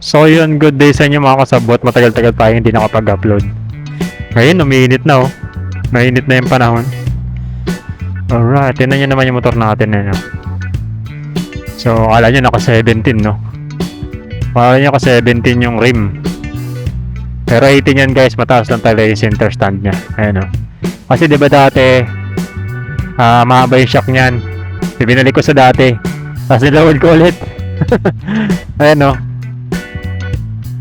So yun, good day sa inyo mga kasabot. Matagal-tagal tayo hindi nakapag-upload. Ngayon, umiinit na oh. Mainit na yung panahon. Alright, tingnan nyo naman yung motor natin ano. So, akala nyo naka 17 no? Akala nyo naka 17 yung rim. Pero 18 yan guys, mataas lang talaga yung center stand niya. Ayan oh. Kasi di ba dati, ah mahaba yung shock niyan. Binalik ko sa dati. Tapos nilawad ko ulit. Ayan oh.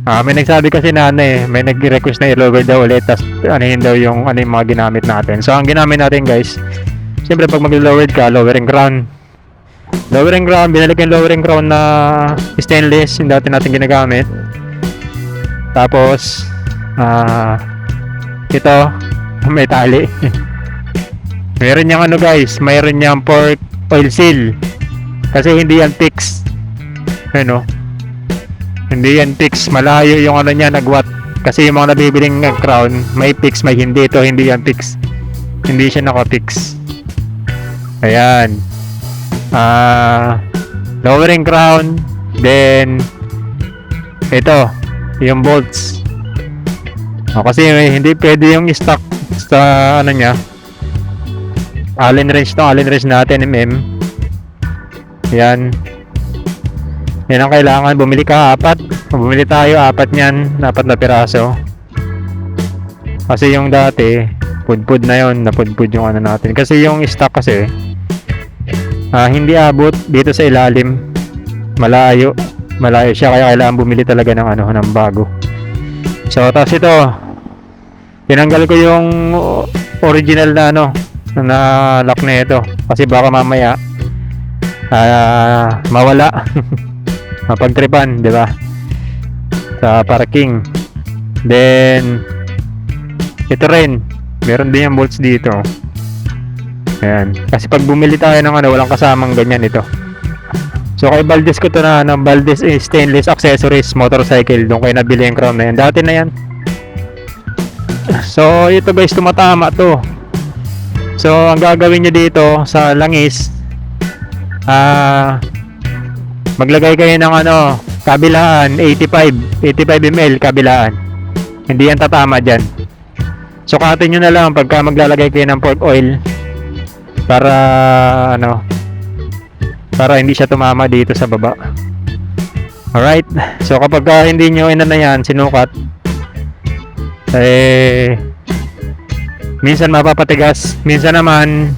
Ah, may nagsabi kasi na ano eh, may nag-request na i-lower daw ulit tapos ano yun daw yung ano yung mga ginamit natin. So ang ginamit natin guys, siyempre pag mag-lowered ka, lowering crown. Lowering crown, binalik yung lowering crown na stainless, yung dati natin ginagamit. Tapos, ah, ito, may tali. Meron niyang ano guys, mayroon niyang pork oil seal. Kasi hindi yan fix. Ano? Hindi yan fix. Malayo yung ano niya nagwat. Kasi yung mga nabibiling ng crown, may fix, may hindi. Ito hindi yan fix. Hindi siya naka-fix. Ayan. Ah, lowering crown, then ito, yung bolts. O, kasi may- hindi pwede yung stock sa ano niya. Allen wrench to, Allen wrench natin mm. Yan. Yan ang kailangan. Bumili ka apat. Bumili tayo apat niyan. Apat na piraso. Kasi yung dati, pudpud na yon Napudpud yung ano natin. Kasi yung stock kasi, ah, hindi abot dito sa ilalim. Malayo. Malayo siya. Kaya kailangan bumili talaga ng ano, ng bago. So, tapos ito. Tinanggal ko yung original na ano, na lock na ito. Kasi baka mamaya, ah, mawala. mapagtripan, di ba? Sa parking. Then, ito rin. Meron din yung bolts dito. Ayan. Kasi pag bumili tayo ng ano, walang kasamang ganyan ito. So, kay Valdez ko to na, ng Valdez eh, Stainless Accessories Motorcycle. Doon kayo nabili yung crown na yan. Dati na yan. So, ito guys, tumatama to. So, ang gagawin nyo dito sa langis, ah, Maglagay kayo ng ano, kabilaan, 85, 85 ml kabilaan. Hindi yan tatama dyan. Sukatin nyo na lang pagka maglalagay kayo ng pork oil para ano, para hindi siya tumama dito sa baba. Alright, so kapag ka hindi nyo inana yan, sinukat, eh, minsan mapapatigas, minsan naman,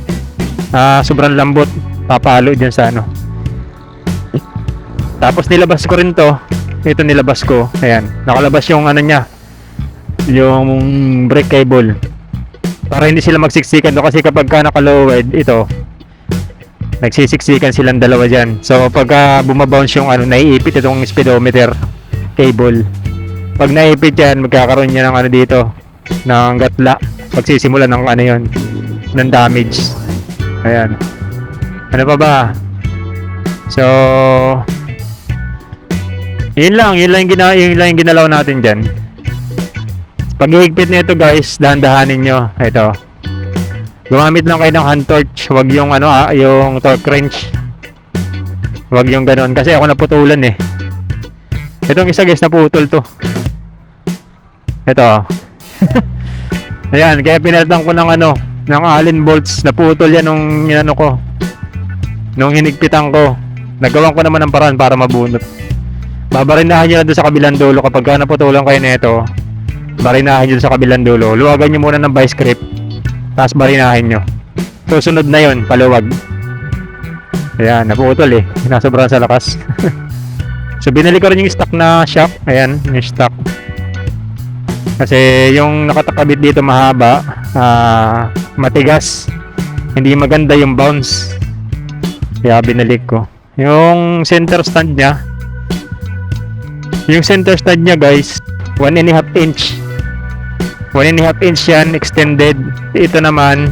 ah, sobrang lambot, papalo dyan sa ano, tapos nilabas ko rin to. Ito nilabas ko. Ayan. Nakalabas yung ano niya. Yung brake cable. Para hindi sila magsiksikan to kasi kapag ka nakalowed ito nagsisiksikan silang dalawa dyan. So pagka bumabounce yung ano naiipit itong speedometer cable. Pag naipit yan magkakaroon niya ng ano dito ng gatla. Pagsisimula ng ano yon ng damage. Ayan. Ano pa ba? So, yun lang, yun lang yung, gina, yun lang yung ginalaw natin dyan. Pag higpit nito guys, dahan-dahanin nyo. Ito. Gumamit lang kayo ng hand torch. Huwag yung ano ah, yung torque wrench. Huwag yung ganun. Kasi ako naputulan eh. Itong isa guys, naputol to. Ito. Ayan, kaya pinalitan ko ng ano, ng allen bolts. Naputol yan nung inano ko. Nung hinigpitan ko. Nagawan ko naman ng paraan para mabunot. Babarinahan nyo na doon sa kabilang dulo kapag ka naputulan kayo nito. Barinahan nyo sa kabilang dulo. Luwagan nyo muna ng vice grip. Tapos barinahin nyo. Susunod na yon paluwag. Ayan, naputol eh. Nasobrahan sa lakas. so binili ko rin yung stock na shock. Ayan, yung stock. Kasi yung nakatakabit dito mahaba, ah, matigas. Hindi maganda yung bounce. Kaya binalik ko. Yung center stand niya, yung center stand niya guys, 1 and a half inch. 1 and a half inch yan, extended. Ito naman,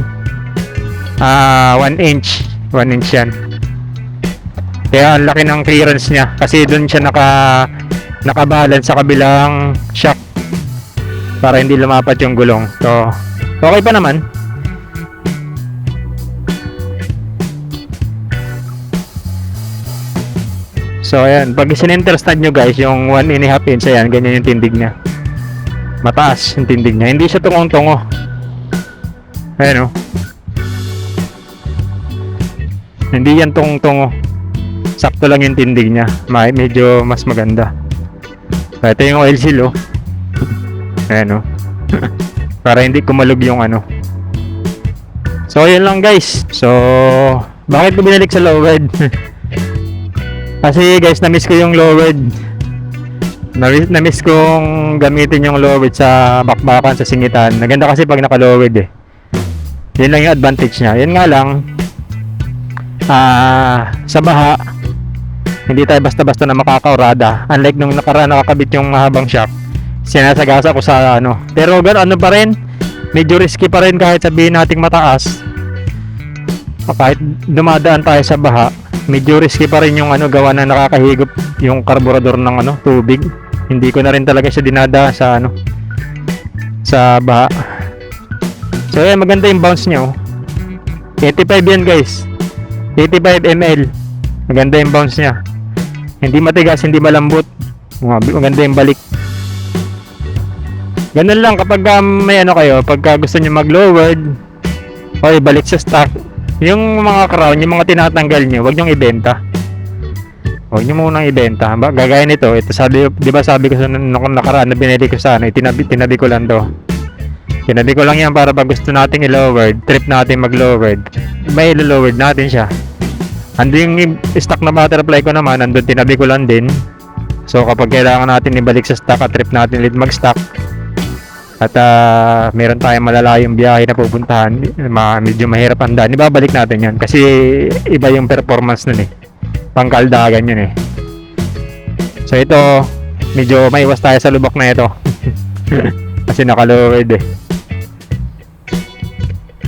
ah 1 inch. 1 inch yan. Kaya ang laki ng clearance niya. Kasi doon siya naka, nakabalance sa kabilang shock. Para hindi lumapat yung gulong. So, okay pa naman. So ayan, pag sininterstad nyo guys, yung 1 and a half inch, ayan, ganyan yung tindig niya. Mataas yung tindig niya. Hindi siya tungong-tungo. Ayan o. Hindi yan tungong-tungo. Sakto lang yung tindig niya. Ma- medyo mas maganda. So, ito yung oil seal oh. Ayan o. Para hindi kumalog yung ano. So, yun lang guys. So, bakit ko binalik sa lowered? Kasi guys, na-miss ko yung lowered. Na-miss, kong gamitin yung lowered sa bakbakan, sa singitan. Naganda kasi pag naka-lowered eh. Yun lang yung advantage niya. Yun nga lang, ah, sa baha, hindi tayo basta-basta na makakaurada. Unlike nung nakaraan nakakabit yung mahabang shock, sinasagasa ko sa ano. Pero gano'n ano pa rin, medyo risky pa rin kahit sabihin nating mataas. O kahit dumadaan tayo sa baha, medyo risky pa rin yung ano gawa na nakakahigop yung karburador ng ano tubig. Hindi ko na rin talaga siya dinada sa ano sa baha. So yan maganda yung bounce niya oh. 85 yan guys. 85 ml. Maganda yung bounce niya. Hindi matigas, hindi malambot. Maganda yung balik. Ganun lang kapag um, may ano kayo, pagka gusto niyo mag-lowered, o ibalik sa stock, yung mga crown, yung mga tinatanggal niyo, wag niyo ibenta. Huwag niyo munang ibenta. Ba, gagaya nito, ito sabi, di ba sabi ko sa nung nakaraan na binili ko sa ano, tinabi, tinabi ko lang to. Tinabi ko lang yan para pag gusto nating i-lowered, trip natin mag-lowered, may i-lowered natin siya. Ando yung stock na butterfly ko naman, andun tinabi ko lang din. So kapag kailangan natin ibalik sa stock at trip natin ulit mag-stock, at ah, meron tayong malalayong biyahe na pupuntahan, ma medyo mahirap ang daan, ibabalik natin yan. Kasi iba yung performance nun eh. Pangkaldagan yun eh. So ito, medyo maiwas tayo sa lubak na ito. Kasi naka-lowered eh.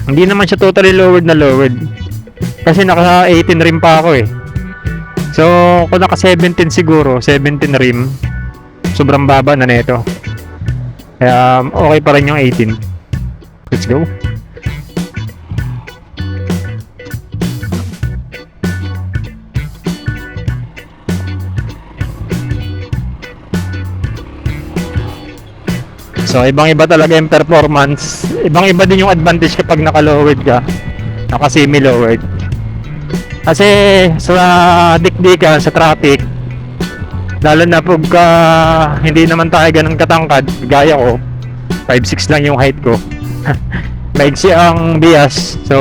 Hindi naman siya totally lowered na lowered. Kasi naka 18 rim pa ako eh. So, kung naka 17 siguro, 17 rim, sobrang baba na nito. Kaya okay pa rin yung 18. Let's go. So, ibang-iba talaga yung performance. Ibang-iba din yung advantage kapag naka-lowered ka. Naka-semi-lowered. Kasi sa dikdikan, sa traffic, lalo na pagka hindi naman tayo ganun katangkad, gaya ko, 5'6 lang yung height ko. Maigsi ang bias, so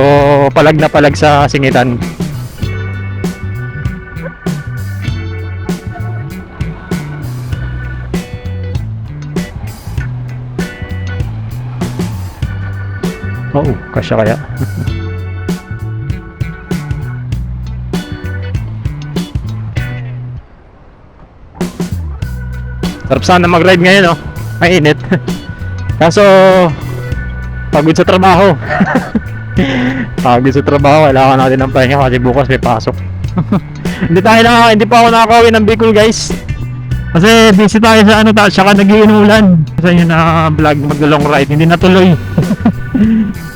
palag na palag sa singitan. Oo, kasya kaya. Sarap sana mag-ride ngayon, oh. Mainit. Kaso, pagod sa trabaho. pagod sa trabaho, kailangan natin ng pahinga kasi bukas may pasok. hindi tayo na, hindi pa ako nakakawin ng Bicol, guys. Kasi busy tayo sa ano, ta, saka nagiinulan. Kasi yun na vlog mag-long ride, hindi natuloy.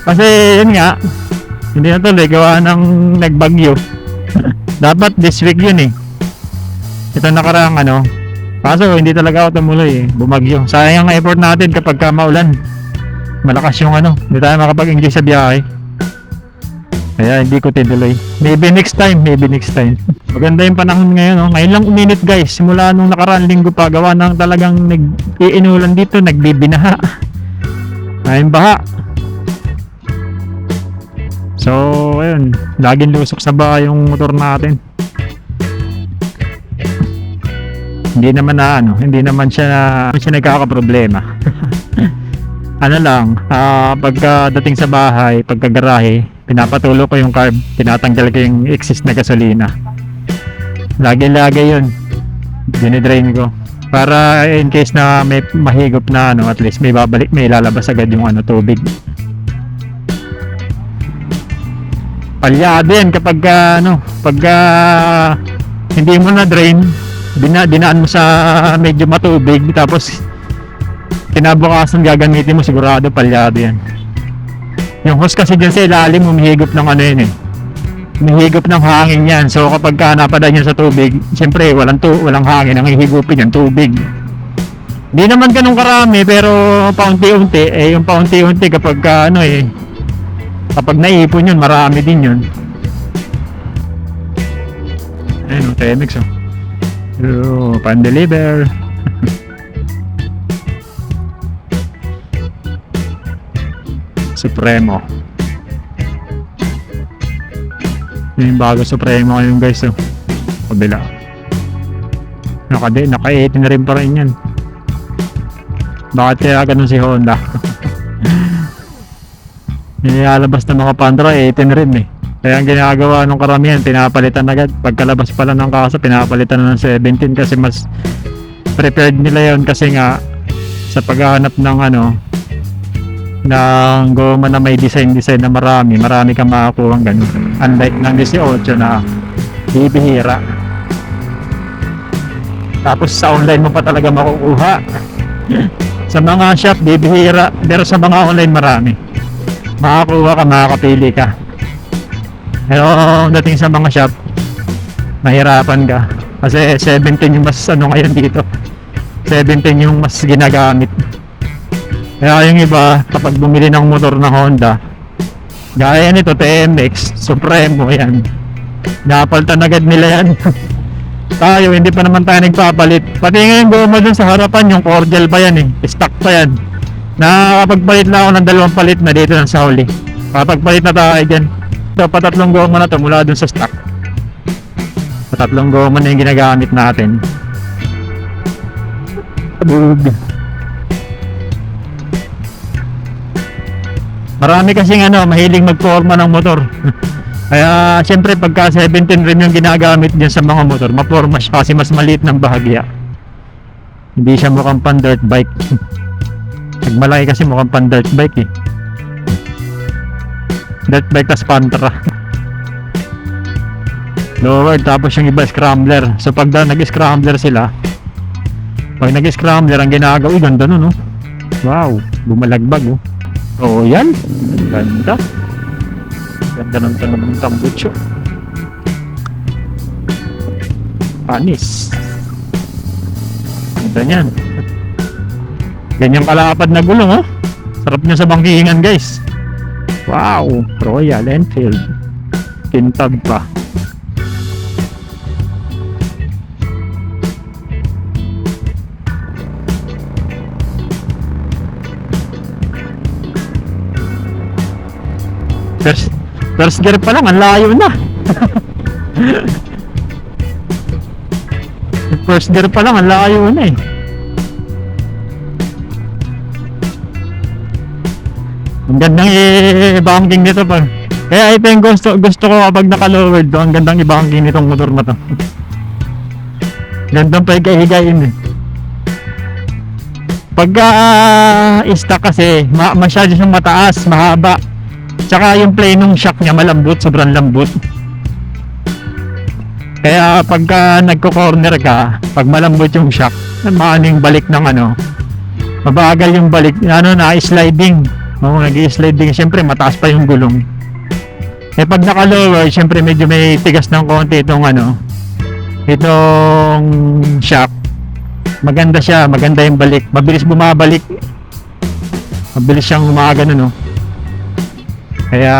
kasi yun nga, hindi natuloy, gawa ng nagbagyo. Dapat this week yun eh. Ito nakaraang ano, Kaso hindi talaga ako tumuloy eh. Bumagyo. Sayang ang effort natin kapag ka maulan. Malakas yung ano. Hindi tayo makapag-enjoy sa biyahe. Kaya hindi ko tinuloy. Maybe next time. Maybe next time. Maganda yung panahon ngayon. Oh. Ngayon lang uminit guys. Simula nung nakaraan linggo pa. Gawa ng talagang nag-iinulan dito. Nagbibinaha. Ayun baha. So, ayun. Laging lusok sa baha yung motor natin. Hindi naman na ano, hindi naman siya hindi siya nagkakaproblema. ano lang, ah pagkadating sa bahay, pagkagarahe, pinapatulo ko yung carb, tinatanggal ko yung excess na gasolina. Lagi-lagi yun. Dinidrain ko. Para in case na may mahigop na ano, at least may babalik, may lalabas agad yung ano, tubig. Palyado yan kapag ah, ano, pag ah, hindi mo na drain, dina, dinaan mo sa medyo matubig tapos kinabukasan gagamitin mo sigurado palyado yan yung hose kasi dyan sa ilalim humihigop ng ano yun eh Nahigop ng hangin yan. So kapag ka napadaan yan sa tubig, siyempre walang, tu walang hangin. Ang hihigupin yan, tubig. Hindi naman ganun karami, pero paunti-unti. Eh, yung paunti-unti kapag ka, ano eh, kapag naipon yun, marami din yun. Ayun, Temex oh. Oh, pan-deliver. Supremo. Yung bago Supremo ngayon guys oh. Kabila. Naka, naka 18 na rin pa rin yan. Bakit kaya ganun si Honda? Nilalabas ng mga Pandra 18 rin eh. Kaya ang ginagawa ng karamihan, pinapalitan agad. Pagkalabas pala ng kaso, pinapalitan na ng 17 kasi mas prepared nila yon kasi nga sa paghahanap ng ano ng goma na may design-design na marami, marami kang makakuha ganun. Unlike ng 18 na bibihira. Tapos sa online mo pa talaga makukuha. sa mga shop, bibihira. Pero sa mga online, marami. Makakuha ka, makakapili ka. Pero dating sa mga shop, mahirapan ka. Kasi 17 yung mas ano ngayon dito. 17 yung mas ginagamit. Kaya yung iba, kapag bumili ng motor na Honda, gaya nito, TMX, Supremo, yan. Napaltan agad nila yan. tayo, hindi pa naman tayo nagpapalit. Pati nga yung goma dun sa harapan, yung cordial pa yan eh. Stock pa yan. Nakakapagpalit na ako ng dalawang palit na dito lang sa huli. Kapagpalit na tayo dyan. So, patatlong goma na to mula dun sa stock. Patatlong goma na yung ginagamit natin. Abog. Marami kasing ano, mahilig magporma ng motor. Kaya siyempre pagka 17 rim yung ginagamit dyan sa mga motor, maporma siya kasi mas maliit ng bahagya. Hindi siya mukhang pan dirt bike. Pag malaki kasi mukhang pan dirt bike eh. Dirt bike tas pantra. Lower tapos yung iba scrambler. So pag da, nag-scrambler sila, pag nag-scrambler ang ginagawa, uy ganda nun oh. Wow, bumalagbag oh. Oo yan, ganda. Ganda ng tanong ng tambucho. Panis. Ganda niyan. Ganyang kalapad na gulong, oh. Sarap niya sa bangkingan, guys. Wow, Royal Enfield. Kintab pa. First, first gear pa lang, ang layo na. first gear pa lang, ang layo na eh. Ang gandang i-banking nito pa. Kaya ito yung gusto, gusto ko kapag naka-lowered to. Ang gandang i-banking nitong motor na to. Gandang pa higayin eh. Pagka uh, stock kasi, ma masyado siyang mataas, mahaba. Tsaka yung play nung shock niya malambot, sobrang lambot. Kaya pagka nagko-corner ka, pag malambot yung shock, maano yung balik ng ano, mabagal yung balik, ano na, sliding. Oo, nag-sliding. Siyempre, mataas pa yung gulong. Eh, pag naka-lower, siyempre medyo may tigas ng konti itong ano, itong shock. Maganda siya, maganda yung balik. Mabilis bumabalik. Mabilis siyang umaga no. Kaya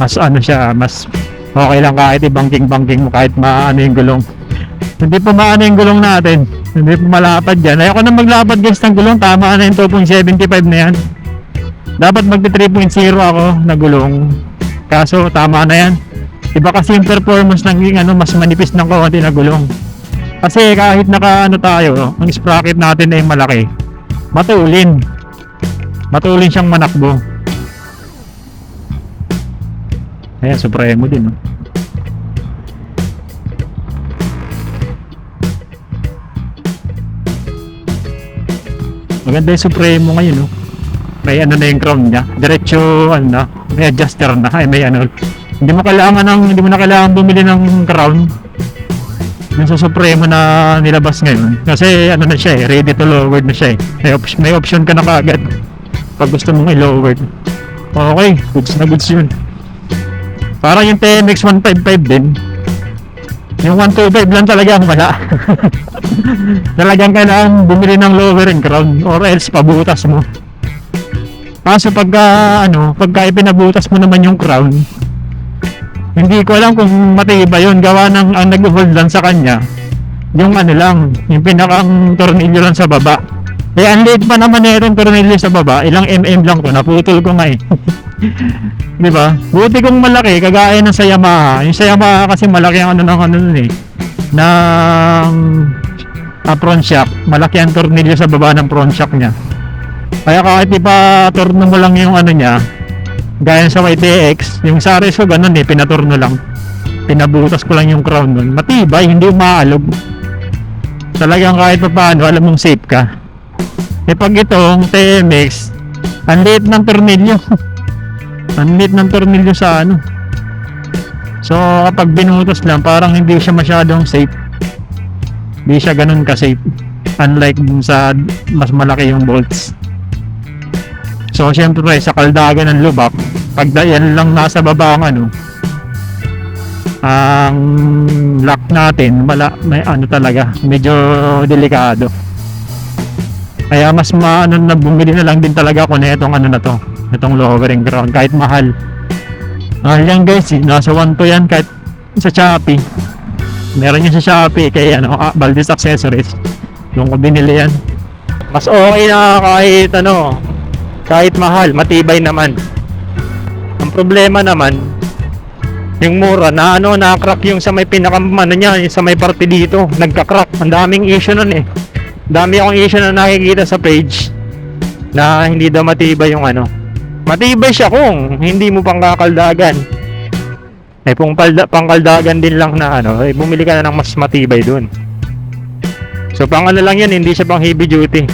mas ano siya, mas okay lang kahit i-banking-banking mo kahit maano yung gulong. Hindi pa maano yung gulong natin. Hindi pa malapad yan. Ayoko na maglapad guys ng gulong. Tama na yung 2.75 na yan. Dapat magti 3.0 ako na gulong. Kaso tama na yan. Iba kasi yung performance ng ano, mas manipis ng konti na gulong. Kasi kahit naka ano tayo, ang sprocket natin ay malaki. Matulin. Matulin siyang manakbo. Ayan, supremo din. Oh. Maganda yung supremo ngayon. Oh. May ano na yung crown niya. Diretso, ano na, may adjuster na. Ay, may ano. Hindi mo kailangan ng, hindi mo na kailangan bumili ng crown. Yung sa supremo na nilabas ngayon. Kasi ano na siya eh, ready to lowered na siya eh. May, op- may option ka na kaagad. Pag gusto mong i-lowered. Okay, goods na goods yun. Parang yung TMX 155 din. Yung 125 lang talaga ang wala. Talagang kailangan bumili ng lower and crown or else pabutas mo. Kaso pagka ano, pagka ipinabutas mo naman yung crown, hindi ko alam kung matibay yun. Gawa ng ang nag-hold lang sa kanya. Yung ano lang, yung pinakang tornilyo lang sa baba. Eh, ang liit pa naman na itong tornilyo sa baba. Ilang mm lang to. Naputol ko nga eh. Di ba? Buti kong malaki, kagaya ng sa Yamaha. Yung sa Yamaha kasi malaki ang ano ng ano nun eh. Ng front shock. Malaki ang tornilyo sa baba ng front shock niya. Kaya kahit ipa torno mo lang yung ano niya, gaya sa YTX, yung sa Ares ko ganun eh, pinaturno lang. Pinabutas ko lang yung crown nun. Matibay, hindi umaalog. Talagang kahit pa paano, alam mong safe ka. Eh pag itong TMX, ang liit ng tornilyo. ang liit ng tornilyo sa ano. So kapag binutas lang, parang hindi siya masyadong safe. Hindi siya ganun ka-safe. Unlike dun sa mas malaki yung bolts. So syempre sa kaldagan ng lubak, pag yan lang nasa baba ang ano, ang lock natin, wala, may ano talaga, medyo delikado. Kaya mas maano na bumili na lang din talaga ako na itong ano na to, itong lowering ground, kahit mahal. Mahal yan guys, eh. nasa 1 to yan kahit sa Shopee. Meron yan sa Shopee, kaya ano, ah, Valdez Accessories. Doon ko binili yan. Mas okay na kahit ano, kahit mahal, matibay naman. Ang problema naman, yung mura na ano, na-crack yung sa may pinakam ano niya, yung sa may parte dito, nagka-crack. Ang daming issue nun eh. Dami akong issue na nakikita sa page na hindi daw matibay yung ano. Matibay siya kung hindi mo pang kakaldagan. May pong palda, pangkaldagan din lang na ano, eh, bumili ka na ng mas matibay dun. So pang ano lang yan, hindi siya pang heavy duty.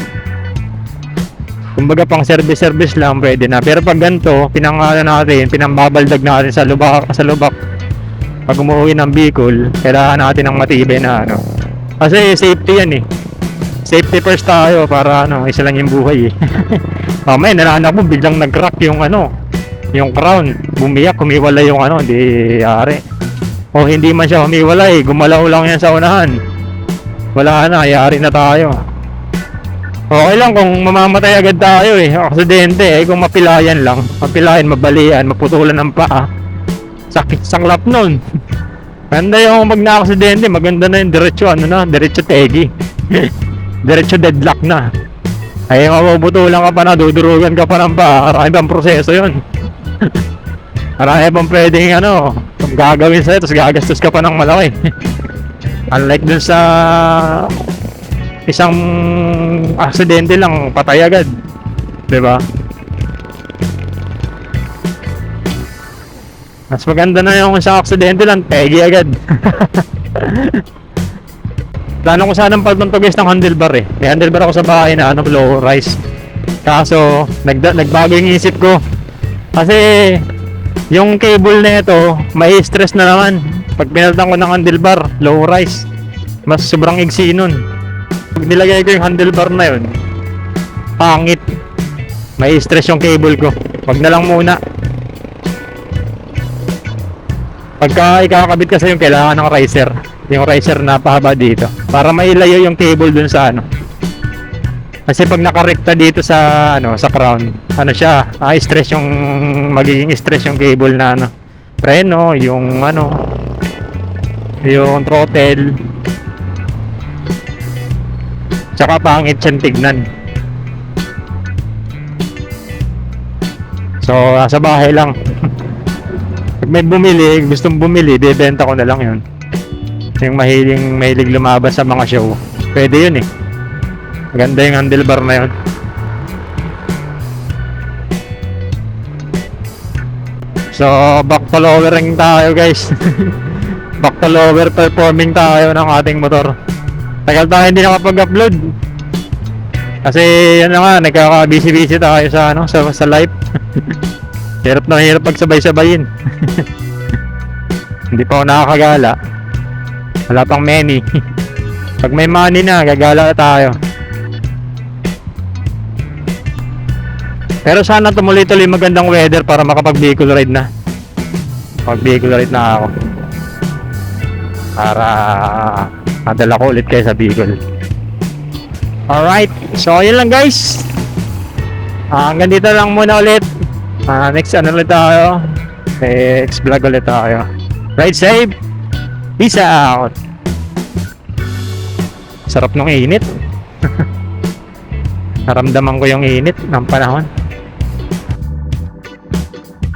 Kumbaga pang service-service lang pwede na. Pero pag ganito, pinangano natin, pinambabaldag natin sa lubak, sa lubak. Pag umuwi ng Bicol, kailangan natin ng matibay na ano. Kasi safety yan eh. Safety first tayo para ano, isa lang yung buhay eh. Mamaya nalanak mo biglang nag-crack yung ano, yung crown. Bumiyak, kumiwala yung ano, di yari. O hindi man siya humiwalay, gumalaw lang yan sa unahan. Wala na, yari na tayo. Okay lang kung mamamatay agad tayo eh. Aksidente eh. Kung mapilayan lang. Mapilayan, mabalian, maputulan ng paa. Sakit sanglap nun. Ganda yung pag na-aksidente. Maganda na yung diretso ano na. Diretso tegi. diretso deadlock na. Ay mapuputulan ka pa na. Dudurugan ka pa ng paa. Marami pang proseso yun. Marami pang pwedeng ano. Gagawin sa'yo. Tapos gagastos ka pa ng malaki. Unlike dun sa isang aksidente lang patay agad. ba? Mas maganda na yung isang aksidente lang, pegi agad. Plano ko sanang pagtuntugis ng handlebar eh. May handlebar ako sa bahay na ano, low rise. Kaso, nagda- nagbago yung isip ko. Kasi, yung cable na ito, may stress na naman. Pag pinalitan ko ng handlebar, low rise. Mas sobrang igsi nun. Pag nilagay ko yung handlebar na yun, pangit. May stress yung cable ko. Wag na lang muna. Pagka ikakabit kasi yung kailangan ng riser. Yung riser na pahaba dito. Para mailayo yung cable dun sa ano. Kasi pag nakarekta dito sa ano sa crown, ano siya, ah, stress yung magiging stress yung cable na ano. Preno, yung ano, yung throttle, Tsaka pangit siyang tignan. So, sa bahay lang. Pag may bumili, gustong bumili, bebenta ko na lang yun. Yung mahiling, mahilig lumabas sa mga show. Pwede yun eh. Maganda yung handlebar na yun. So, back to lowering tayo guys. back to lower performing tayo ng ating motor. Tagal tayo hindi nakapag-upload. Kasi na nga, nagkaka-busy-busy tayo sa ano, sa, sa live. hirap na hirap pagsabay-sabayin. hindi pa ako nakakagala. Wala pang many. Pag may money na, gagala tayo. Pero sana tumuloy-tuloy magandang weather para makapag vehicle ride na. Mag-Bicol ulit na ako. Para madala ko ulit kayo sa Bicol. Alright, so yun lang guys. Ah, hanggang dito lang muna ulit. Ah, next ano ulit tayo. Next vlog ulit tayo. Ride safe. Peace out. Sarap ng init. Naramdaman ko yung init ng panahon.